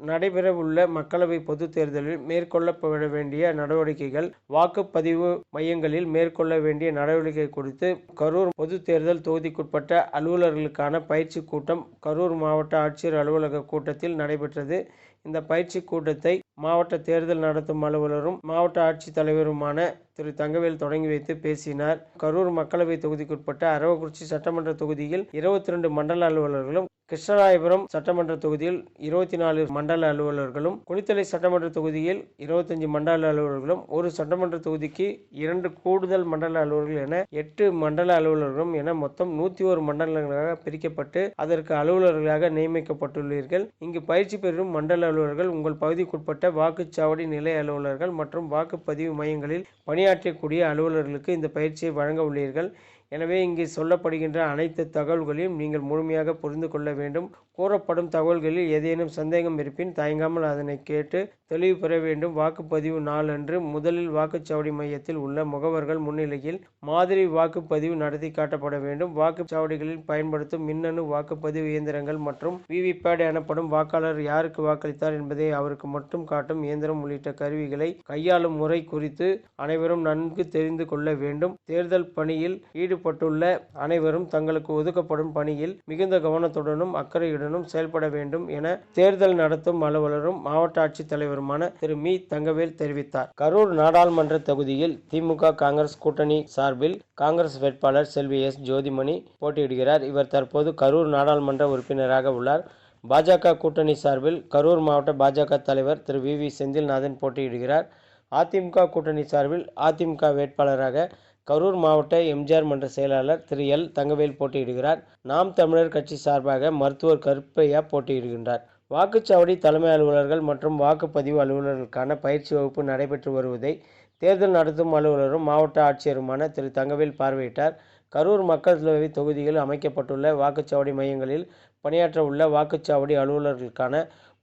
நடைபெறவுள்ள மக்களவை பொதுத் தேர்தலில் மேற்கொள்ளப்பட வேண்டிய நடவடிக்கைகள் வாக்குப்பதிவு மையங்களில் மேற்கொள்ள வேண்டிய நடவடிக்கை குறித்து கரூர் பொதுத் தேர்தல் தொகுதிக்குட்பட்ட அலுவலர்களுக்கான பயிற்சி கூட்டம் கரூர் மாவட்ட ஆட்சியர் அலுவலக கூட்டத்தில் நடைபெற்றது. இந்த பயிற்சி கூட்டத்தை மாவட்ட தேர்தல் நடத்தும் அலுவலரும் மாவட்ட ஆட்சித் தலைவருமான திரு தங்கவேல் தொடங்கி வைத்து பேசினார். கரூர் மக்களவை தொகுதிக்குட்பட்ட அரவக்குறிச்சி சட்டமன்ற தொகுதியில் இருபத்தி ரெண்டு மண்டல அலுவலர்களும் கிருஷ்ணராயபுரம் சட்டமன்ற தொகுதியில் இருபத்தி நாலு மண்டல அலுவலர்களும் குளித்தலை சட்டமன்ற தொகுதியில் இருபத்தஞ்சு மண்டல அலுவலர்களும் ஒரு சட்டமன்ற தொகுதிக்கு இரண்டு கூடுதல் மண்டல அலுவலர்கள் என எட்டு மண்டல அலுவலர்களும் என மொத்தம் நூத்தி ஒரு மண்டலங்களாக பிரிக்கப்பட்டு அதற்கு அலுவலர்களாக நியமிக்கப்பட்டுள்ளீர்கள். இங்கு பயிற்சி பெறும் மண்டல அலுவலர்கள் உங்கள் பகுதிக்குட்பட்ட வாக்குச்சாவடி நிலை அலுவலர்கள் மற்றும் வாக்குப்பதிவு மையங்களில் பணியாற்றக்கூடிய அலுவலர்களுக்கு இந்த பயிற்சியை வழங்க உள்ளீர்கள். எனவே இங்கே சொல்லப்படுகின்ற அனைத்து தகவல்களையும் நீங்கள் முழுமையாக புரிந்து கொள்ள வேண்டும். கூறப்படும் தகவல்களில் ஏதேனும் சந்தேகம் இருப்பின் தயங்காமல் அதனை கேட்டு தெளிவு பெற வேண்டும். வாக்குப்பதிவு நாளன்று முதலில் வாக்குச்சாவடி மையத்தில் உள்ள முகவர்கள் முன்னிலையில் மாதிரி வாக்குப்பதிவு நடத்தி காட்டப்பட வேண்டும். வாக்குச்சாவடிகளில் பயன்படுத்தும் மின்னணு வாக்குப்பதிவு இயந்திரங்கள் மற்றும் விவிபேட் எனப்படும் வாக்காளர் யாருக்கு வாக்களித்தார் என்பதை அவருக்கு மட்டும் காட்டும் இயந்திரம் உள்ளிட்ட கருவிகளை கையாளும் முறை குறித்து அனைவரும் நன்கு தெரிந்து கொள்ள வேண்டும். தேர்தல் பணியில் ஈடுபட்டுள்ள அனைவரும் தங்களுக்கு ஒதுக்கப்படும் பணியில் மிகுந்த கவனத்துடனும் அக்கறையுடனும் செயல்பட வேண்டும் என தேர்தல் நடத்தும் அலுவலரும் மாவட்ட ஆட்சித் தலைவருமான திரு. மீ. தங்கவேல் தெரிவித்தார். கரூர் நாடாளுமன்ற தொகுதியில் திமுக காங்கிரஸ் கூட்டணி சார்பில் காங்கிரஸ் வேட்பாளர் செல்வி எஸ். ஜோதிமணி போட்டியிடுகிறார். இவர் தற்போது கரூர் நாடாளுமன்ற உறுப்பினராக உள்ளார். பாஜக கூட்டணி சார்பில் கரூர் மாவட்ட பாஜக தலைவர் திரு. வி. வி. செந்தில்நாதன் போட்டியிடுகிறார். அதிமுக கூட்டணி சார்பில் அதிமுக வேட்பாளராக கரூர் மாவட்ட எம்ஜிஆர் மன்ற செயலாளர் திரு எல். தங்கவேல் போட்டியிடுகிறார். நாம் தமிழர் கட்சி சார்பாக மருத்துவர் கருப்பையா போட்டியிடுகின்றார். வாக்குச்சாவடி தலைமை அலுவலர்கள் மற்றும் வாக்குப்பதிவு அலுவலர்களுக்கான பயிற்சி வகுப்பு நடைபெற்று வருவதை தேர்தல் நடத்தும் அலுவலரும் மாவட்ட ஆட்சியருமான திரு. தங்கவேல் பார்வையிட்டார். கரூர் மக்களவை தொகுதியில் அமைக்கப்பட்டுள்ள வாக்குச்சாவடி மையங்களில் பணியாற்ற உள்ள வாக்குச்சாவடி அலுவலர்களுக்கான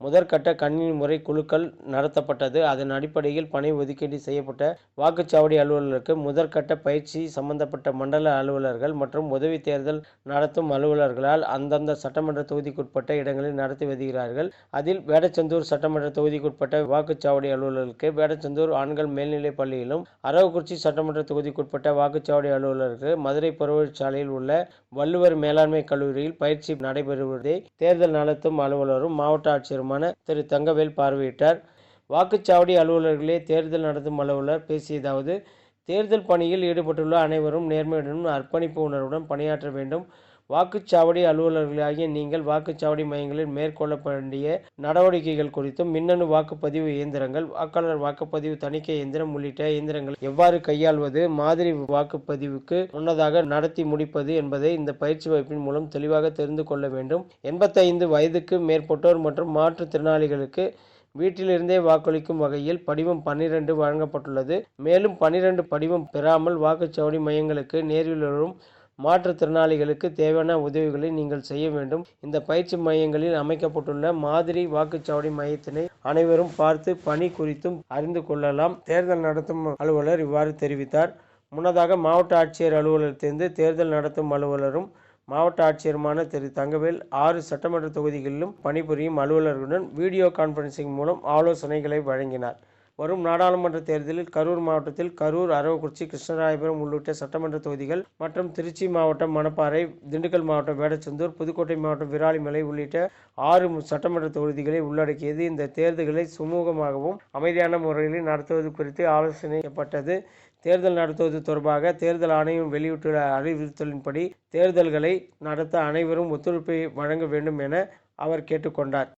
முதற்கட்ட கணினி முறை குழுக்கள் நடத்தப்பட்டது. அதன் அடிப்படையில் பணி ஒதுக்கீடு செய்யப்பட்ட வாக்குச்சாவடி அலுவலர்களுக்கு முதற்கட்ட பயிற்சி சம்பந்தப்பட்ட மண்டல அலுவலர்கள் மற்றும் உதவி தேர்தல் நடத்தும் அலுவலர்களால் அந்தந்த சட்டமன்ற தொகுதிக்குட்பட்ட இடங்களில் நடத்தி வருகிறார்கள். அதில் வேடச்செந்தூர் சட்டமன்ற தொகுதிக்குட்பட்ட வாக்குச்சாவடி அலுவலர்களுக்கு வேடச்சந்தூர் ஆண்கள் மேல்நிலைப் பள்ளியிலும் அரவக்குறிச்சி சட்டமன்ற தொகுதிக்குட்பட்ட வாக்குச்சாவடி அலுவலருக்கு மதுரை புறவழிச்சாலையில் உள்ள வள்ளுவர் மேலாண்மை கல்லூரியில் பயிற்சி நடைபெறுவதை தேர்தல் நடத்தும் அலுவலரும் மாவட்ட ஆட்சியரும் ஆட்சியருமான திரு தங்கவேல் பார்வையிட்டார். வாக்குச்சாவடி அலுவலர்களே தேர்தல் நடத்தும் அலுவலர் பேசியதாவது தேர்தல் பணியில் ஈடுபட்டுள்ள அனைவரும் நேர்மையுடனும் அர்ப்பணிப்பு உணர்வுடன் பணியாற்ற வேண்டும். வாக்குச்சாவடி அலுவலர்களாகிய நீங்கள் வாக்குச்சாவடி மையங்களில் மேற்கொள்ள வேண்டிய நடவடிக்கைகள் குறித்தும் மின்னணு வாக்குப்பதிவு இயந்திரங்கள் வாக்காளர் வாக்குப்பதிவு தணிக்கை இயந்திரம் உள்ளிட்ட இயந்திரங்களை எவ்வாறு கையாள்வது மாதிரி வாக்குப்பதிவுக்கு முன்னதாக நடத்தி முடிப்பது என்பதை இந்த பயிற்சி வகுப்பின் மூலம் தெளிவாக தெரிந்து கொள்ள வேண்டும். எண்பத்தைந்து வயதுக்கு மேற்பட்டோர் மற்றும் மாற்றுத்திறனாளிகளுக்கு வீட்டிலிருந்தே வாக்களிக்கும் வகையில் படிவம் பன்னிரண்டு வழங்கப்பட்டுள்ளது. மேலும் பன்னிரண்டு படிவம் பெறாமல் வாக்குச்சாவடி மையங்களுக்கு நேரில் வரும் மாற்றுத்திறனாளிகளுக்கு தேவையான உதவிகளை நீங்கள் செய்ய வேண்டும். இந்த பயிற்சி மையங்களில் அமைக்கப்பட்டுள்ள மாதிரி வாக்குச்சாவடி மையத்தினை அனைவரும் பார்த்து பணி குறித்தும் அறிந்து கொள்ளலாம். தேர்தல் நடத்தும் அலுவலர் இவ்வாறு தெரிவித்தார். முன்னதாக மாவட்ட ஆட்சியர் அலுவலகத்திலிருந்து தேர்தல் நடத்தும் அலுவலரும் மாவட்ட ஆட்சியருமான திரு. தங்கவேல் ஆறு சட்டமன்ற தொகுதிகளிலும் பணிபுரியும் அலுவலர்களுடன் வீடியோ கான்பரன்சிங் மூலம் ஆலோசனைகளை வழங்கினார். வரும் நாடாளுமன்ற தேர்தலில் கரூர் மாவட்டத்தில் கரூர் அரவக்குறிச்சி கிருஷ்ணராயபுரம் உள்ளிட்ட சட்டமன்ற தொகுதிகள் மற்றும் திருச்சி மாவட்டம் மணப்பாறை திண்டுக்கல் மாவட்டம் வேடச்சந்தூர் புதுக்கோட்டை மாவட்டம் விராலிமலை உள்ளிட்ட ஆறு சட்டமன்ற தொகுதிகளை உள்ளடக்கியது. இந்த தேர்தல்களை சுமூகமாகவும் அமைதியான முறையில் நடத்துவது குறித்து ஆலோசனைப்பட்டது தேர்தல் நடத்துவது தொடர்பாக தேர்தல் ஆணையம் வெளியிட்டுள்ள அறிவுறுத்தலின்படி தேர்தல்களை நடத்த அனைவரும் ஒத்துழைப்பை வழங்க வேண்டும் என அவர் கேட்டுக்கொண்டார்.